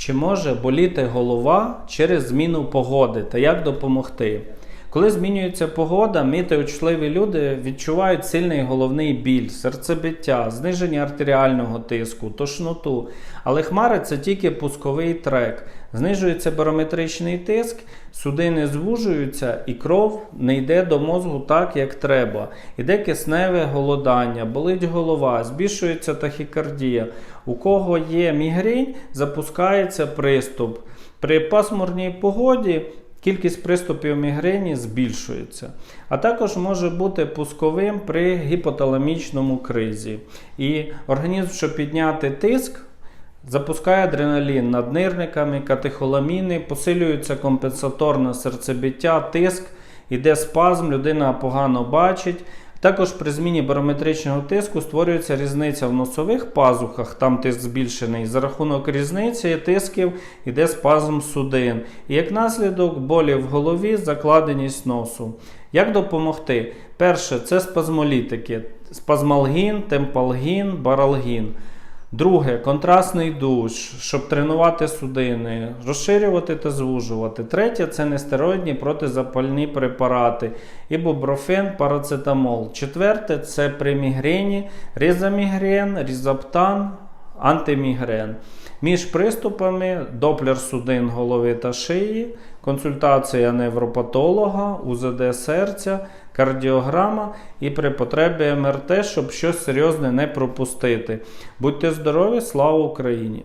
Чи може боліти голова через зміну погоди та як допомогти? Коли змінюється погода, мітеучливі люди відчувають сильний головний біль, серцебиття, зниження артеріального тиску, тошноту. Але хмари це тільки пусковий трек. Знижується барометричний тиск, судини звужуються і кров не йде до мозку так, як треба. Іде кисневе голодання, болить голова, збільшується тахікардія. У кого є мігрень, запускається приступ. При пасмурній погоді кількість приступів мігрені збільшується. А також може бути пусковим при гіпоталамічному кризі. І організм, щоб підняти тиск, Запускає адреналін над нирниками, катехоламіни, посилюється компенсаторне серцебиття, тиск, іде спазм, людина погано бачить. Також при зміні барометричного тиску створюється різниця в носових пазухах, там тиск збільшений. За рахунок різниці тисків йде спазм судин. І як наслідок болі в голові, закладеність носу. Як допомогти? Перше, це спазмолітики: спазмалгін, темпалгін, баралгін. Друге контрастний душ, щоб тренувати судини, розширювати та звужувати. Третє це нестероїдні протизапальні препарати, ібупрофен, парацетамол. Четверте це при мігрені, різамігрен, різаптан, антимігрен. Між приступами доплер судин голови та шиї, консультація невропатолога, УЗД серця, кардіограма і при потребі МРТ, щоб щось серйозне не пропустити. Будьте здорові, слава Україні!